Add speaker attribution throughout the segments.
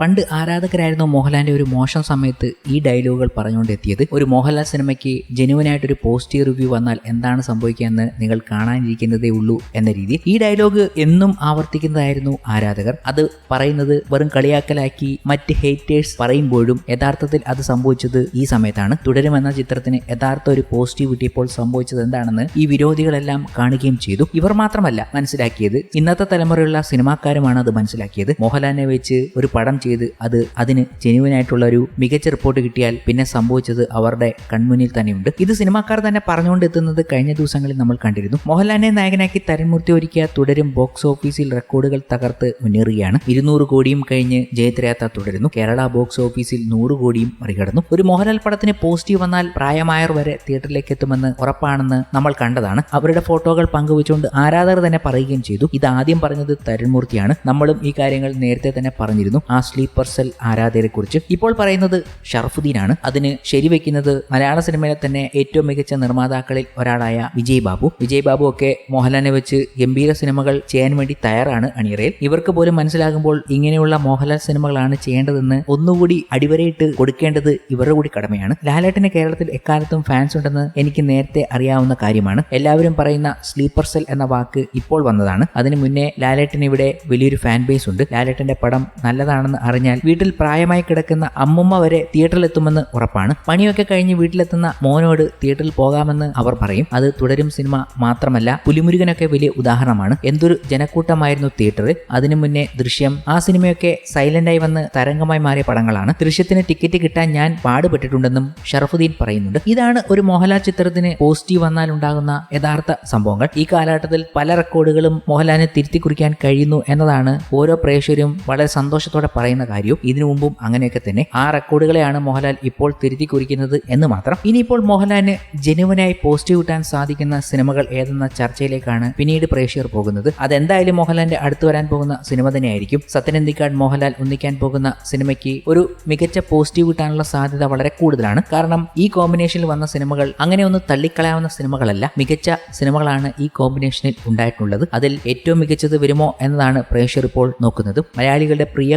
Speaker 1: പണ്ട് ആരാധകരായിരുന്നു മോഹൻലാലിന്റെ ഒരു മോശം സമയത്ത് ഈ ഡയലോഗുകൾ പറഞ്ഞുകൊണ്ട് എത്തിയത് ഒരു മോഹൻലാൽ സിനിമയ്ക്ക് ജെനുവനായിട്ടൊരു പോസിറ്റീവ് റിവ്യൂ വന്നാൽ എന്താണ് സംഭവിക്കുക എന്ന് നിങ്ങൾ കാണാനിരിക്കുന്നതേ ഉള്ളൂ എന്ന രീതിയിൽ ഈ ഡയലോഗ് എന്നും ആവർത്തിക്കുന്നതായിരുന്നു ആരാധകർ. അത് പറയുന്നത് വെറും കളിയാക്കലാക്കി മറ്റ് ഹേറ്റേഴ്സ് പറയുമ്പോഴും യഥാർത്ഥത്തിൽ അത് സംഭവിച്ചത് ഈ സമയത്താണ്. തുടരുമെന്ന ചിത്രത്തിന് യഥാർത്ഥ ഒരു പോസിറ്റീവ് കിട്ടിയപ്പോൾ സംഭവിച്ചത് എന്താണെന്ന് ഈ വിരോധികളെല്ലാം കാണുകയും ചെയ്തു. ഇവർ മാത്രമല്ല മനസ്സിലാക്കിയത്. ഇന്നത്തെ തലമുറയുള്ള സിനിമാക്കാരുമാണ് അത് മനസ്സിലാക്കിയത്. മോഹൻലാലിനെ വെച്ച് ഒരു പടം ചെയ്ത് അത് അതിന് ജെനുവിനായിട്ടുള്ള ഒരു മികച്ച റിപ്പോർട്ട് കിട്ടിയാൽ പിന്നെ സംഭവിച്ചത് അവരുടെ കൺമുന്നിൽ തന്നെയുണ്ട്. ഇത് സിനിമാക്കാർ തന്നെ പറഞ്ഞുകൊണ്ട് എത്തുന്നത് കഴിഞ്ഞ ദിവസങ്ങളിൽ നമ്മൾ കണ്ടിരുന്നു. മോഹൻലാലിനെ നായകനാക്കി തരൻമൂർത്തി ഒരുക്കിയ തുടരും ബോക്സ് ഓഫീസിൽ റെക്കോർഡുകൾ തകർത്ത് മുന്നേറുകയാണ്. ഇരുന്നൂറ് കോടിയും കഴിഞ്ഞ് ജയത്രയാത്ര തുടരുന്നു. കേരള ബോക്സ് ഓഫീസിൽ നൂറ് കോടിയും മറികടന്നു. ഒരു മോഹൻലാൽ പടത്തിന് പോസിറ്റീവ് വന്നാൽ പ്രായമായവർ വരെ തിയേറ്ററിലേക്ക് എത്തുമെന്ന് ഉറപ്പാണെന്ന് നമ്മൾ കണ്ടതാണ്. അവരുടെ ഫോട്ടോകൾ പങ്കുവച്ചുകൊണ്ട് ആരാധകർ തന്നെ പറയുകയും ചെയ്തു. ഇത് ആദ്യം പറഞ്ഞത് തരുൺമൂർത്തിയാണ് നമ്മളും ഈ കാര്യങ്ങൾ നേരത്തെ തന്നെ പറഞ്ഞിരുന്നു. ആ സ്ലീപ്പർ സെൽ ആരാധകരെ കുറിച്ച് ഇപ്പോൾ പറയുന്നത് ഷറഫുദ്ദീനാണ്. അതിന് ശരിവെക്കുന്നത് മലയാള സിനിമയിലെ തന്നെ ഏറ്റവും മികച്ച നിർമ്മാതാക്കളിൽ ഒരാളായ വിജയ് ബാബു. വിജയ് ബാബു ഒക്കെ മോഹൻലാലിനെ വെച്ച് ഗംഭീര സിനിമകൾ ചെയ്യാൻ വേണ്ടി തയ്യാറാണ് അണിയറയിൽ. ഇവർക്ക് പോലും മനസ്സിലാകുമ്പോൾ ഇങ്ങനെയുള്ള മോഹൻലാൽ സിനിമകളാണ് ചെയ്യേണ്ടതെന്ന് ഒന്നുകൂടി അടിവരയിട്ട് കൊടുക്കേണ്ടത് ഇവരുടെ കൂടി കടമയാണ്. ലാലേട്ടന് കേരളത്തിൽ എക്കാലത്തും ഫാൻസ് ഉണ്ടെന്ന് എനിക്ക് നേരത്തെ അറിയാവുന്ന കാര്യമാണ്. എല്ലാവരും പറയുന്ന സ്ലീപ്പർ സെൽ എന്ന വാക്ക് ഇപ്പോൾ വന്നതാണ്. അതിനു മുന്നേ ലാലേട്ടൻ ഇവിടെ വലിയൊരു ഫാൻ ബേസ് ഉണ്ട്. ലാലേട്ടന്റെ പടം നല്ലതാണെന്ന് അറിഞ്ഞാൽ വീട്ടിൽ പ്രായമായി കിടക്കുന്ന അമ്മുമ്മ വരെ തിയേറ്ററിലെത്തുമെന്ന് ഉറപ്പാണ്. പണിയൊക്കെ കഴിഞ്ഞ് വീട്ടിലെത്തുന്ന മോനോട് തിയേറ്ററിൽ പോകാമെന്ന് അവർ പറയും. അത് തുടരും സിനിമ മാത്രമല്ല പുലിമുരുകനൊക്കെ വലിയ ഉദാഹരണമാണ്. എന്തൊരു ജനക്കൂട്ടമായിരുന്നു തിയേറ്റർ. അതിനു മുന്നേ ദൃശ്യം ആ സിനിമയൊക്കെ സൈലന്റായി വന്ന് തരംഗമായി മാറിയ പടങ്ങളാണ്. ദൃശ്യത്തിന് ടിക്കറ്റ് കിട്ടാൻ ഞാൻ പാടുപെട്ടിട്ടുണ്ടെന്നും ഷറഫുദ്ദീൻ പറയുന്നുണ്ട്. ഇതാണ് ഒരു മോഹൻലാൽ ചിത്രത്തിന് പോസിറ്റീവ് വന്നാൽ ഉണ്ടാകുന്ന യഥാർത്ഥ സംഭവങ്ങൾ. ഈ കാലഘട്ടത്തിൽ പല റെക്കോർഡുകളും മോഹൻലാലിനെ തിരുത്തി കുറിക്കാൻ കഴിയുന്നു എന്നതാണ് ഓരോ പ്രേക്ഷകരും വളരെ സന്തോഷത്തോടെ പറയുന്ന കാര്യവും ഇതിനു മുമ്പും അങ്ങനെയൊക്കെ തന്നെ ആ റെക്കോർഡുകളെയാണ് മോഹൻലാൽ ഇപ്പോൾ തിരുത്തി കുറിക്കുന്നത് എന്ന് മാത്രം. ഇനിയിപ്പോൾ മോഹൻലാലിന് ജനുവനായി പോസ്റ്റ് കിട്ടാൻ സാധിക്കുന്ന സിനിമകൾ ഏതെന്ന ചർച്ചയിലേക്കാണ് പിന്നീട് പ്രേക്ഷകർ പോകുന്നത്. അതെന്തായാലും മോഹൻലാലിന്റെ അടുത്ത് വരാൻ പോകുന്ന സിനിമ തന്നെയായിരിക്കും. സത്യനന്ദിക്കാട് മോഹൻലാൽ ഒന്നിക്കാൻ പോകുന്ന സിനിമയ്ക്ക് ഒരു മികച്ച പോസിറ്റീവ് കിട്ടാനുള്ള സാധ്യത വളരെ കൂടുതലാണ്. കാരണം ഈ കോമ്പിനേഷനിൽ വന്ന സിനിമകൾ അങ്ങനെ ഒന്ന് തള്ളിക്കളയാവുന്ന സിനിമകളല്ല. മികച്ച സിനിമകളാണ് ഈ കോമ്പിനേഷനിൽ ഉണ്ടായിട്ടുള്ളത്. അതിൽ ഏറ്റവും മികച്ചത് വരുമോ എന്നതാണ് പ്രേക്ഷകർ ഇപ്പോൾ നോക്കുന്നത്. മലയാളികളുടെ പ്രിയ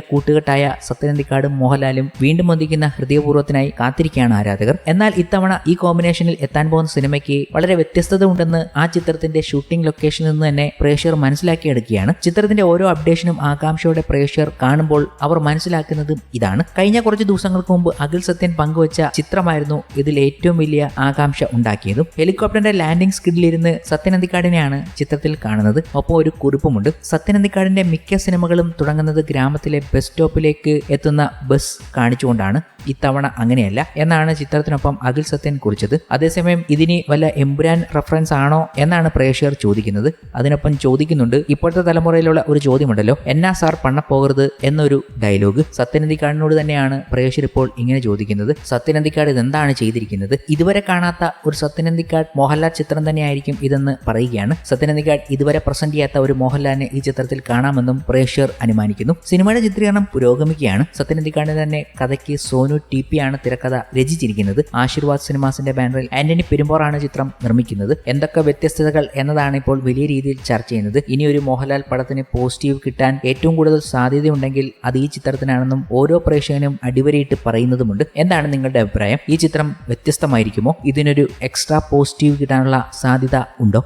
Speaker 1: കൂട്ടുകെട്ടായ സത്യനന്ദിക്കാടും മോഹൻലാലും വീണ്ടും ഒന്നിക്കുന്ന ഹൃദയപൂർവത്തിനായി കാത്തിരിക്കുകയാണ് ആരാധകർ. എന്നാൽ ഇത്തവണ ഈ കോമ്പിനേഷനിൽ എത്താൻ പോകുന്ന സിനിമയ്ക്ക് വളരെ വ്യത്യസ്തത ഉണ്ടെന്ന് ആ ചിത്രത്തിന്റെ ഷൂട്ടിംഗ് ലൊക്കേഷനിൽ നിന്ന് തന്നെ പ്രേക്ഷകർ മനസ്സിലാക്കിയെടുക്കുകയാണ്. ചിത്രത്തിന്റെ ഓരോ അപ്ഡേഷനും ആകാംക്ഷയോടെ പ്രേക്ഷകർ കാണുമ്പോൾ അവർ മനസ്സിലാക്കുന്നതും ഇതാണ്. കഴിഞ്ഞ കുറച്ച് ദിവസങ്ങൾക്ക് മുമ്പ് അഖിൽ സത്യൻ പങ്കുവച്ച ചിത്രമായിരുന്നു ഇതിൽ ഏറ്റവും വലിയ ആകാംക്ഷ ഉണ്ടാക്കിയതും. ഹെലികോപ്റ്ററിന്റെ ലാൻഡിംഗ് സ്കിഡിലിരുന്ന് സത്യനന്ദിക്കാടിനെയാണ് ചിത്രത്തിൽ കാണുന്നത്. ഒപ്പം ഒരു കുറിപ്പുമുണ്ട്. സത്യനന്ദിക്കാടിന്റെ മിക്ക സിനിമകളും തുടങ്ങുന്നത് ഗ്രാമത്തിലെ ബസ് സ്റ്റോപ്പിലേക്ക് എത്തുന്ന ബസ് കാണിച്ചുകൊണ്ടാണ് ഇത്തവണ അങ്ങനെയല്ല എന്നാണ് ചിത്രത്തിനൊപ്പം അഖിൽ സത്യൻ കുറിച്ചത്. അതേസമയം ഇതിന് വല്ല എംബുരാൻ റെഫറൻസ് ആണോ എന്നാണ് പ്രേക്ഷകർ ചോദിക്കുന്നത്. അതിനൊപ്പം ചോദിക്കുന്നുണ്ട് ഇപ്പോഴത്തെ തലമുറയിലുള്ള ഒരു ചോദ്യമുണ്ടല്ലോ എന്നാ സാർ പണ്ണപ്പോകരുത് എന്നൊരു ഡയലോഗ് സത്യനന്ദിക്കാടിനോട് തന്നെയാണ് പ്രേക്ഷകർ ഇപ്പോൾ ഇങ്ങനെ ചോദിക്കുന്നത്. സത്യനന്ദിക്കാട് ഇതെന്താണ് ചെയ്തിരിക്കുന്നത്? ഇതുവരെ കാണാത്ത ഒരു സത്യനന്ദിക്കാട് മോഹൻലാൽ ചിത്രം തന്നെയായിരിക്കും ഇതെന്ന് പറയുകയാണ്. സത്യനന്ദിക്കാട് ഇതുവരെ പ്രസന്റ് ചെയ്യാത്ത ഒരു മോഹൻലാലിനെ ഈ ചിത്രത്തിൽ കാണാമെന്നും പ്രേക്ഷകർ അനുമാനിക്കുന്നു. സിനിമയുടെ ചിത്രീകരണം പുരോഗമിക്കുകയാണ്. സത്യനന്ദിക്കാടിന് തന്നെ കഥയ്ക്ക് സോനു ടി പി ആണ് തിരക്കഥ രചിച്ചിരിക്കുന്നത്. ആശീർവാദ് സിനിമാസിന്റെ ബാനറിൽ ആന്റണി പെരുമ്പോറാണ് ചിത്രം നിർമ്മിക്കുന്നത്. എന്തൊക്കെ വ്യത്യസ്തതകൾ എന്നതാണ് ഇപ്പോൾ വലിയ രീതിയിൽ ചർച്ച ചെയ്യുന്നത്. ഇനി ഒരു മോഹൻലാൽ പടത്തിന് പോസിറ്റീവ് കിട്ടാൻ ഏറ്റവും കൂടുതൽ സാധ്യതയുണ്ടെങ്കിൽ അത് ഈ ചിത്രത്തിനാണെന്നും ഓരോ പ്രേക്ഷകനും അടിവരയിട്ട് പറയുന്നതുമുണ്ട്. എന്താണ് നിങ്ങളുടെ അഭിപ്രായം? ഈ ചിത്രം വ്യത്യസ്തമായിരിക്കുമോ? ഇതിനൊരു എക്സ്ട്രാ പോസിറ്റീവ് കിട്ടാനുള്ള സാധ്യത ഉണ്ടോ?